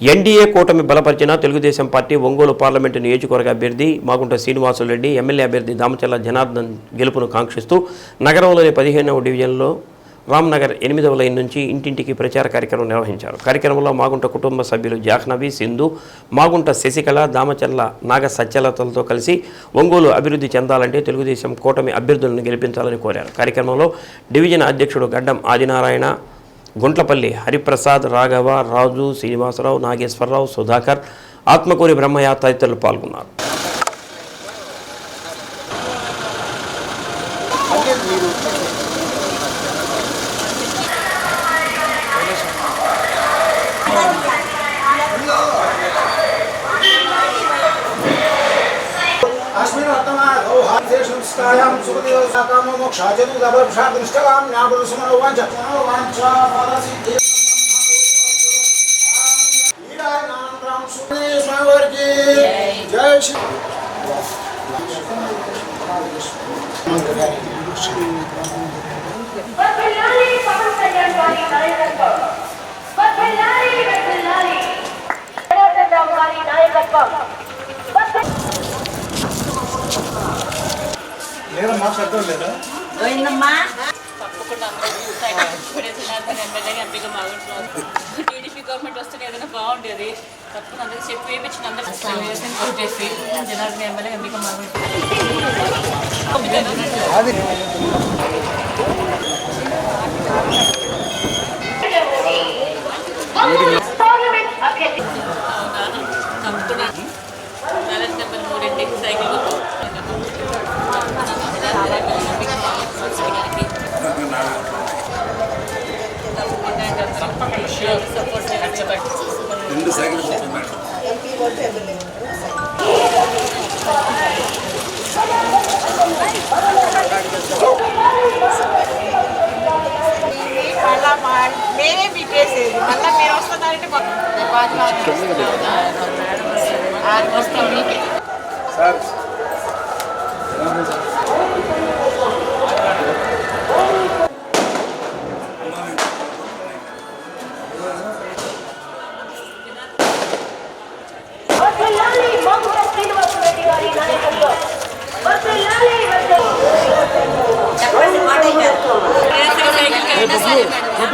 NDA కూటమి బలపరిచిన Telugu Desam party Ongole parliament నియోజకవర్గ అభ్యర్థి మాగుంట శ్రీనివాసులరెడ్డి ఎమ్మెల్యే అభ్యర్థి దామచల్ల జనార్దన్ గెలుపును కాంక్షిస్తూ నగరంలోని పదిహేనవ డివిజన్లో రామ్నగర్ ఎనిమిదవ లైన్ నుంచి ఇంటింటికి ప్రచార కార్యక్రమం నిర్వహించారు. కార్యక్రమంలో మాగుంట కుటుంబ సభ్యులు జాహ్నవి సింధు మాగుంట శశికళ దామచల్ల నాగ సత్యలతలతో కలిసి ఒంగోలు అభివృద్ధి చెందాలంటే తెలుగుదేశం కూటమి అభ్యర్థులను గెలిపించాలని కోరారు. కార్యక్రమంలో డివిజన్ అధ్యక్షుడు గడ్డం ఆదినారాయణ గుంట్లపల్లి హరిప్రసాద్ రాఘవ రాజు శ్రీనివాసరావు నాగేశ్వరరావు సుధాకర్ ఆత్మకూరి బ్రహ్మయ్య తదితరులు పాల్గొన్నారు Thank you. స్థాయాం సుఖదేవ సాకామో మోక్షాచరు గర్భక్షా దృష్టవాం నాగురు సుమనో వాంఛ మనో వాంఛ పాదసి జయ శ్రీ Thank you. లేదమ్మా శబ్దం లేదా పోయిందమ్మా. తప్పకుండా పడేసి జనార్దన్ ఎమ్మెల్యేగా ఎంపీగా మాగుంటున్నారు టీడీపీ గవర్నమెంట్ వస్తే ఏదైనా బాగుండేది. తప్పకుండా అందరికీ చెప్పి వేయించిన అందరూ వేసిన కొట్టేసి జనార్దన్ ఎమ్మెల్యే ఎంపీగా అభ్యర్థి తప్పకుండా బ్యాలెన్స్ నెంబర్ మూడింటి సైకిల్ తప్పకుండా సపోర్ట్ చేయాలి మళ్ళా మా- మేమే పీకేసేది మళ్ళీ మీరు వస్తున్నారంటే మాకు ఆరు వస్తాం మీకే సార్ ছোট